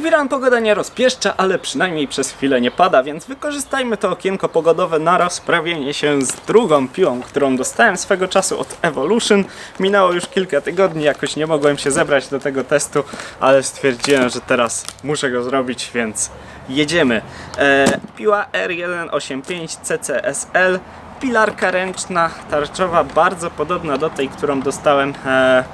Wirem pogoda nie rozpieszcza, ale przynajmniej przez chwilę nie pada, więc wykorzystajmy to okienko pogodowe na rozprawienie się z drugą piłą, którą dostałem swego czasu od Evolution. Minęło już kilka tygodni, jakoś nie mogłem się zebrać do tego testu, ale stwierdziłem, że teraz muszę go zrobić, więc jedziemy. E, piła R185 CCSL, pilarka ręczna, tarczowa, bardzo podobna do tej, którą dostałem e,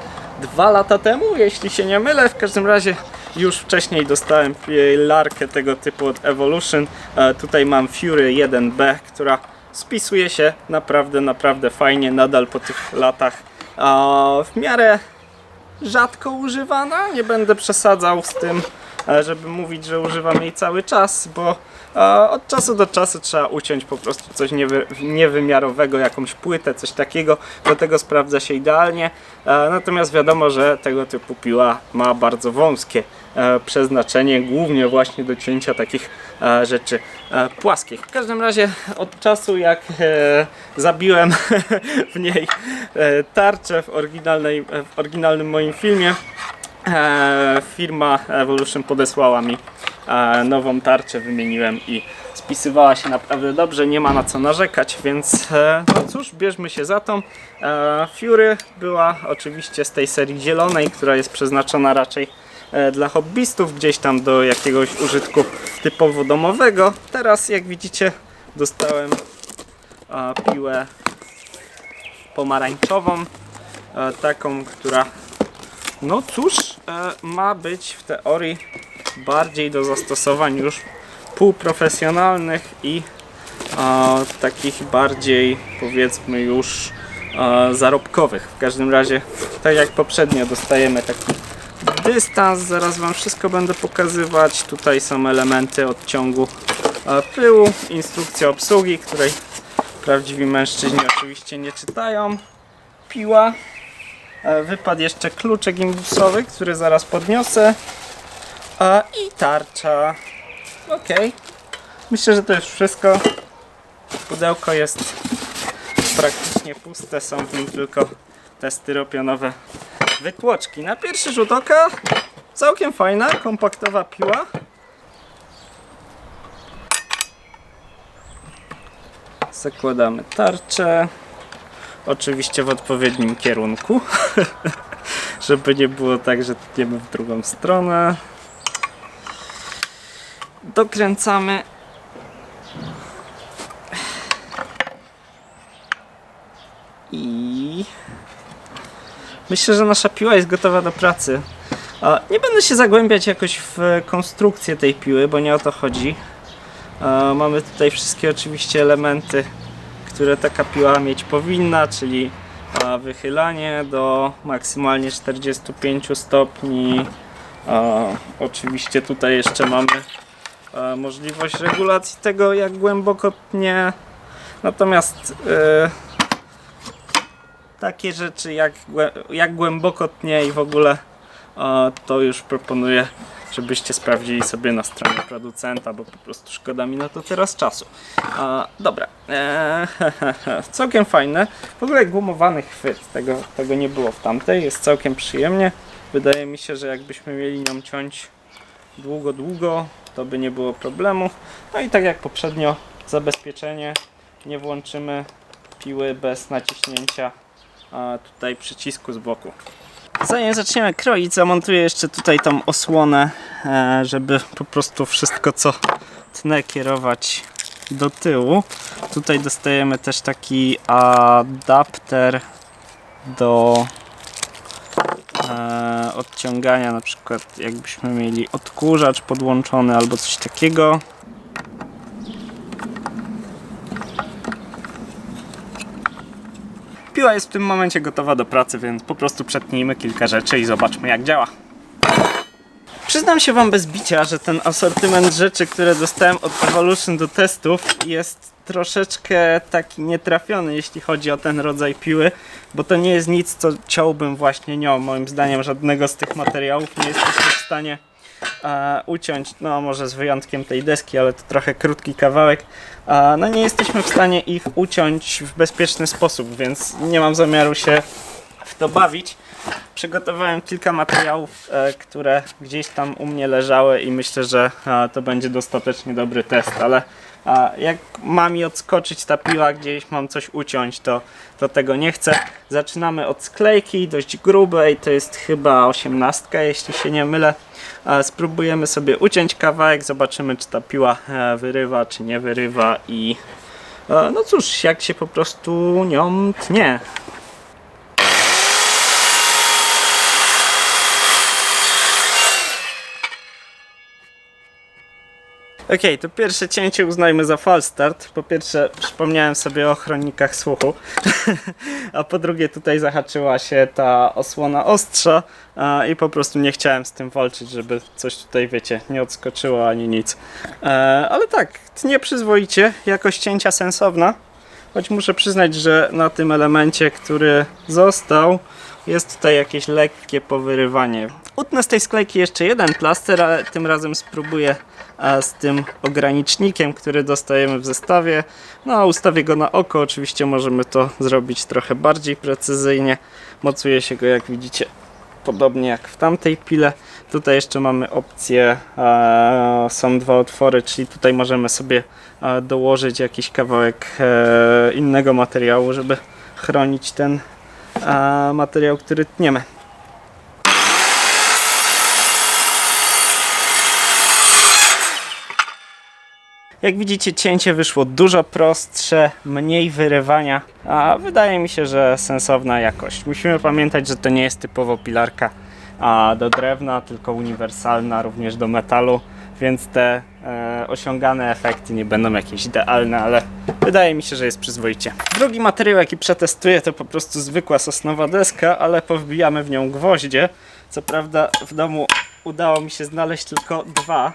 dwa lata temu, jeśli się nie mylę. W każdym razie już wcześniej dostałem pilarkę tego typu od Evolution. E, tutaj mam Fury 1B, która spisuje się naprawdę, naprawdę fajnie, nadal po tych latach. E, w miarę rzadko używana. Nie będę przesadzał z tym, e, żeby mówić, że używam jej cały czas, bo od czasu do czasu trzeba uciąć po prostu coś niewy, niewymiarowego, jakąś płytę, coś takiego. Do tego sprawdza się idealnie. Natomiast wiadomo, że tego typu piła ma bardzo wąskie przeznaczenie, głównie właśnie do cięcia takich e, rzeczy e, płaskich. W każdym razie od czasu jak e, zabiłem w niej e, tarczę w, oryginalnej, w oryginalnym moim filmie, e, firma Evolution podesłała mi e, nową tarczę, wymieniłem i spisywała się naprawdę dobrze, nie ma na co narzekać, więc e, no cóż, bierzmy się za tą. E, Fury była oczywiście z tej serii zielonej, która jest przeznaczona raczej e, dla hobbystów, gdzieś tam do jakiegoś użytku typowo domowego. Teraz jak widzicie dostałem e, piłę pomarańczową, e, taką, która no cóż, e, ma być w teorii bardziej do zastosowań już półprofesjonalnych i e, takich bardziej powiedzmy już e, zarobkowych. W każdym razie, tak jak poprzednio, dostajemy taki dystans. Zaraz Wam wszystko będę pokazywać. Tutaj są elementy odciągu e, pyłu, instrukcja obsługi, której prawdziwi mężczyźni oczywiście nie czytają. Piła. E, Wypadł jeszcze kluczek imbusowy, który zaraz podniosę. A, I tarcza. Ok. Myślę, że to już wszystko. Pudełko jest praktycznie puste. Są w nim tylko te styropianowe wytłoczki. Na pierwszy rzut oka całkiem fajna, kompaktowa piła. Zakładamy tarczę. Oczywiście w odpowiednim kierunku, żeby nie było tak, że tniemy w drugą stronę. Dokręcamy. I myślę, że nasza piła jest gotowa do pracy. Nie będę się zagłębiać jakoś w konstrukcję tej piły, bo nie o to chodzi. Mamy tutaj wszystkie oczywiście elementy które taka piła mieć powinna, czyli wychylanie do maksymalnie 45 stopni. Oczywiście tutaj jeszcze mamy możliwość regulacji tego jak głęboko tnie. Natomiast e, takie rzeczy jak, jak głęboko tnie i w ogóle to już proponuję żebyście sprawdzili sobie na stronie producenta, bo po prostu szkoda mi na to teraz czasu. Dobra, eee, całkiem fajne. W ogóle gumowany chwyt, tego, tego nie było w tamtej, jest całkiem przyjemnie. Wydaje mi się, że jakbyśmy mieli nią ciąć długo, długo, to by nie było problemu. No i tak jak poprzednio, zabezpieczenie, nie włączymy piły bez naciśnięcia tutaj przycisku z boku. Zanim zaczniemy kroić, zamontuję jeszcze tutaj tą osłonę, e, żeby po prostu wszystko co tnę kierować do tyłu. Tutaj dostajemy też taki adapter do e, odciągania, na przykład jakbyśmy mieli odkurzacz podłączony albo coś takiego. Piła jest w tym momencie gotowa do pracy, więc po prostu przetnijmy kilka rzeczy i zobaczmy jak działa. Przyznam się Wam bez bicia, że ten asortyment rzeczy, które dostałem od Evolution do testów jest troszeczkę taki nietrafiony, jeśli chodzi o ten rodzaj piły, bo to nie jest nic, co ciąłbym właśnie nią. Moim zdaniem żadnego z tych materiałów nie jesteśmy w stanie e, uciąć, no może z wyjątkiem tej deski, ale to trochę krótki kawałek. E, no nie jesteśmy w stanie ich uciąć w bezpieczny sposób, więc nie mam zamiaru się w to bawić. Przygotowałem kilka materiałów, e, które gdzieś tam u mnie leżały i myślę, że e, to będzie dostatecznie dobry test, ale e, jak ma mi odskoczyć ta piła, gdzieś mam coś uciąć, to, to tego nie chcę. Zaczynamy od sklejki, dość grubej, to jest chyba 18, jeśli się nie mylę. Spróbujemy sobie uciąć kawałek, zobaczymy czy ta piła e, wyrywa, czy nie wyrywa i e, no cóż, jak się po prostu nią tnie. Okej, to pierwsze cięcie uznajmy za fal start. Po pierwsze, przypomniałem sobie o chronikach słuchu, a po drugie, tutaj zahaczyła się ta osłona ostrza i po prostu nie chciałem z tym walczyć, żeby coś tutaj, wiecie, nie odskoczyło ani nic. E, ale tak, tnie przyzwoicie, jakość cięcia sensowna, choć muszę przyznać, że na tym elemencie, który został, jest tutaj jakieś lekkie powyrywanie. Utnę z tej sklejki jeszcze jeden plaster, ale tym razem spróbuję z tym ogranicznikiem, który dostajemy w zestawie. No, ustawię go na oko, oczywiście możemy to zrobić trochę bardziej precyzyjnie. Mocuje się go, jak widzicie, podobnie jak w tamtej pile. Tutaj jeszcze mamy opcję, e, są dwa otwory, czyli tutaj możemy sobie e, dołożyć jakiś kawałek e, innego materiału, żeby chronić ten e, materiał, który tniemy. Jak widzicie, cięcie wyszło dużo prostsze, mniej wyrywania, a wydaje mi się, że sensowna jakość. Musimy pamiętać, że to nie jest typowo pilarka a do drewna, tylko uniwersalna również do metalu, więc te e, osiągane efekty nie będą jakieś idealne, ale wydaje mi się, że jest przyzwoicie. Drugi materiał, jaki przetestuję, to po prostu zwykła sosnowa deska, ale powbijamy w nią gwoździe. Co prawda w domu udało mi się znaleźć tylko dwa,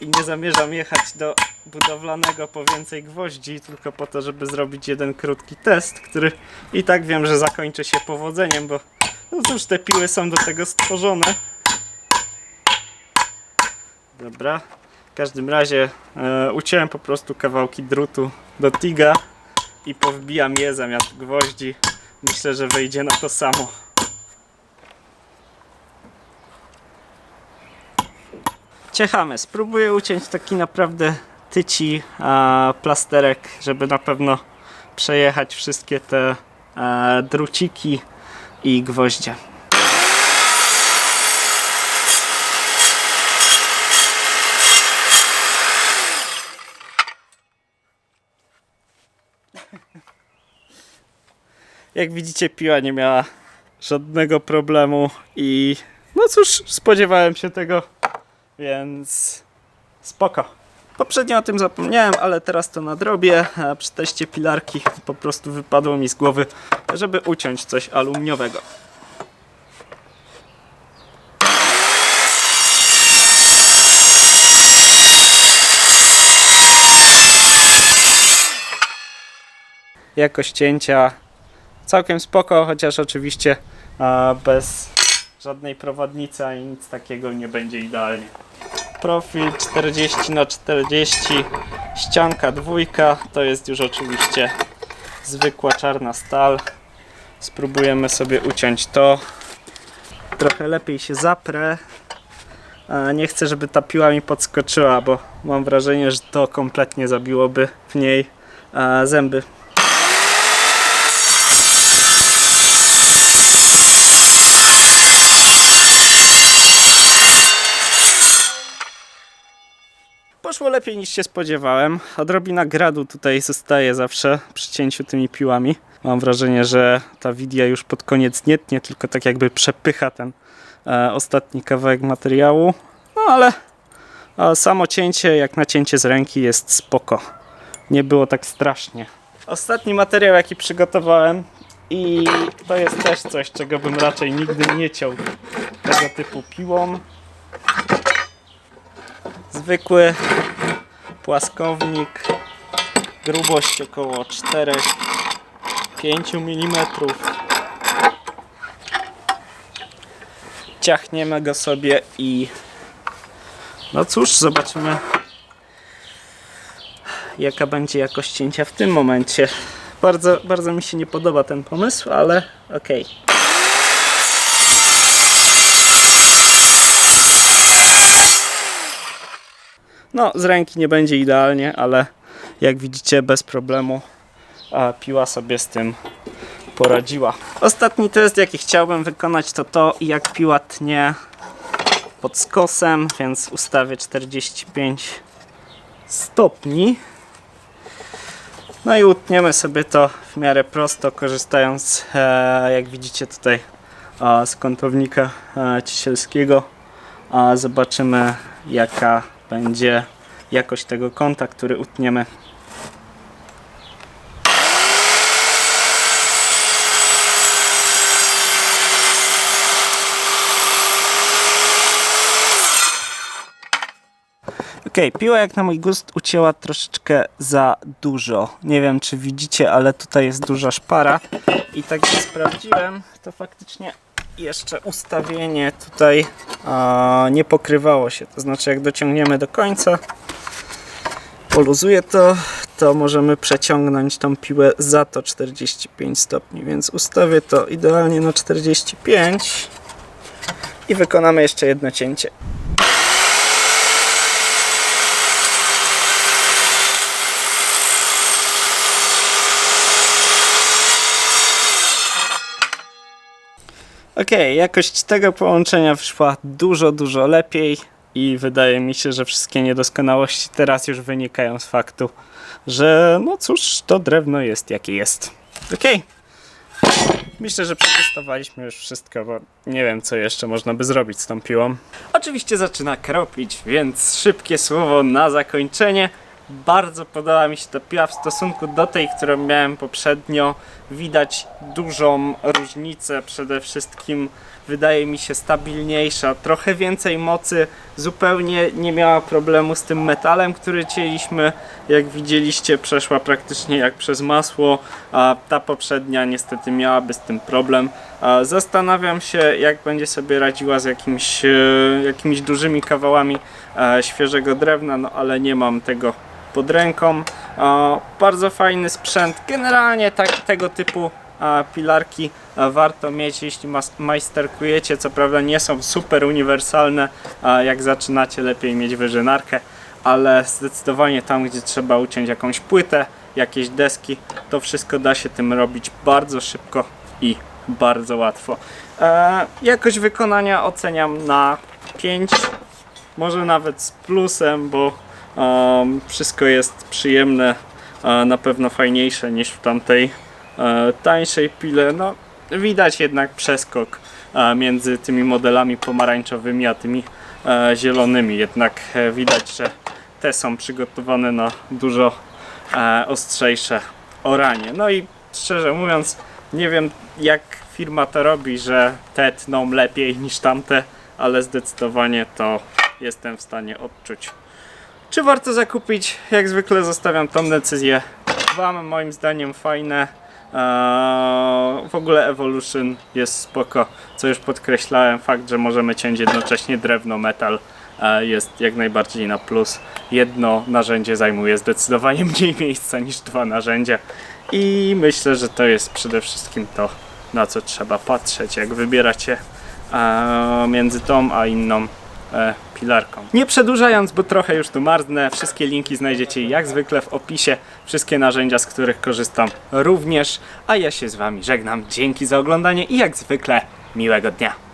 i nie zamierzam jechać do budowlanego po więcej gwoździ, tylko po to, żeby zrobić jeden krótki test, który i tak wiem, że zakończy się powodzeniem, bo no cóż, te piły są do tego stworzone. Dobra, w każdym razie e, uciąłem po prostu kawałki drutu do tiga i powbijam je zamiast gwoździ. Myślę, że wyjdzie na to samo. Ciechamy. Spróbuję uciąć taki naprawdę tyci e, plasterek, żeby na pewno przejechać wszystkie te e, druciki i gwoździe. Jak widzicie, piła nie miała żadnego problemu i no cóż, spodziewałem się tego więc spoko. Poprzednio o tym zapomniałem, ale teraz to nadrobię. Przy teście pilarki po prostu wypadło mi z głowy, żeby uciąć coś aluminiowego. Jakość cięcia całkiem spoko, chociaż oczywiście bez żadnej prowadnicy ani nic takiego nie będzie idealnie. Profil 40 na 40 ścianka dwójka, to jest już oczywiście zwykła czarna stal. Spróbujemy sobie uciąć to. Trochę lepiej się zaprę. Nie chcę, żeby ta piła mi podskoczyła, bo mam wrażenie, że to kompletnie zabiłoby w niej zęby. Lepiej niż się spodziewałem. Odrobina gradu tutaj zostaje zawsze przy cięciu tymi piłami. Mam wrażenie, że ta widia już pod koniec nie tnie, tylko tak jakby przepycha ten e, ostatni kawałek materiału. No ale e, samo cięcie, jak na cięcie z ręki jest spoko. Nie było tak strasznie. Ostatni materiał jaki przygotowałem i to jest też coś, czego bym raczej nigdy nie ciął tego typu piłą zwykły płaskownik, grubość około 4-5 mm. Ciachniemy go sobie i no cóż, zobaczymy jaka będzie jakość cięcia w tym momencie. Bardzo, bardzo mi się nie podoba ten pomysł, ale okej. No, z ręki nie będzie idealnie, ale jak widzicie, bez problemu piła sobie z tym poradziła. Ostatni test, jaki chciałbym wykonać, to to, jak piła tnie pod skosem, więc ustawię 45 stopni. No i utniemy sobie to w miarę prosto, korzystając, e, jak widzicie tutaj, e, z kątownika e, cisielskiego. A zobaczymy, jaka będzie jakość tego kąta, który utniemy. Okej, piła jak na mój gust ucięła troszeczkę za dużo. Nie wiem czy widzicie, ale tutaj jest duża szpara. I tak jak sprawdziłem, to faktycznie jeszcze ustawienie tutaj a, nie pokrywało się. To znaczy jak dociągniemy do końca, poluzuję to, to możemy przeciągnąć tą piłę za to 45 stopni. Więc ustawię to idealnie na 45 i wykonamy jeszcze jedno cięcie. Okej, jakość tego połączenia wyszła dużo, dużo lepiej i wydaje mi się, że wszystkie niedoskonałości teraz już wynikają z faktu, że no cóż, to drewno jest jakie jest. Okej. Myślę, że przetestowaliśmy już wszystko, bo nie wiem, co jeszcze można by zrobić z tą piłą. Oczywiście zaczyna kropić, więc szybkie słowo na zakończenie. Bardzo podoba mi się ta piła w stosunku do tej, którą miałem poprzednio. Widać dużą różnicę. Przede wszystkim wydaje mi się stabilniejsza, trochę więcej mocy. Zupełnie nie miała problemu z tym metalem, który cięliśmy. Jak widzieliście, przeszła praktycznie jak przez masło, a ta poprzednia niestety miałaby z tym problem. Zastanawiam się, jak będzie sobie radziła z jakimś, e, jakimiś dużymi kawałami e, świeżego drewna, no ale nie mam tego pod ręką. E, Bardzo fajny sprzęt. Generalnie tak, tego typu e, pilarki e, warto mieć, jeśli majsterkujecie. Co prawda nie są super uniwersalne, jak zaczynacie lepiej mieć wyżynarkę, ale zdecydowanie tam, gdzie trzeba uciąć jakąś płytę, jakieś deski, to wszystko da się tym robić bardzo szybko i bardzo łatwo. Jakość wykonania oceniam na 5, może nawet z plusem, bo wszystko jest przyjemne, na pewno fajniejsze niż w tamtej e, tańszej pile. No, widać jednak przeskok e, między tymi modelami pomarańczowymi a tymi e, zielonymi. Jednak widać, że te są przygotowane na dużo ostrzejsze oranie. No i szczerze mówiąc, nie wiem jak firma to robi, że te tną lepiej niż tamte, ale zdecydowanie to jestem w stanie odczuć. Czy warto zakupić? Jak zwykle zostawiam tą decyzję Wam, moim zdaniem fajne. Eee, w ogóle Evolution jest spoko, co już podkreślałem, fakt, że możemy ciąć jednocześnie drewno, metal e, jest jak najbardziej na plus. Jedno narzędzie zajmuje zdecydowanie mniej miejsca niż dwa narzędzia i myślę, że to jest przede wszystkim to, na co trzeba patrzeć, jak wybieracie e, między tą a inną e, pilarką. Nie przedłużając, bo trochę już tu marznę, wszystkie linki znajdziecie jak zwykle w opisie, wszystkie narzędzia, z których korzystam również, a ja się z Wami żegnam. Dzięki za oglądanie i jak zwykle miłego dnia.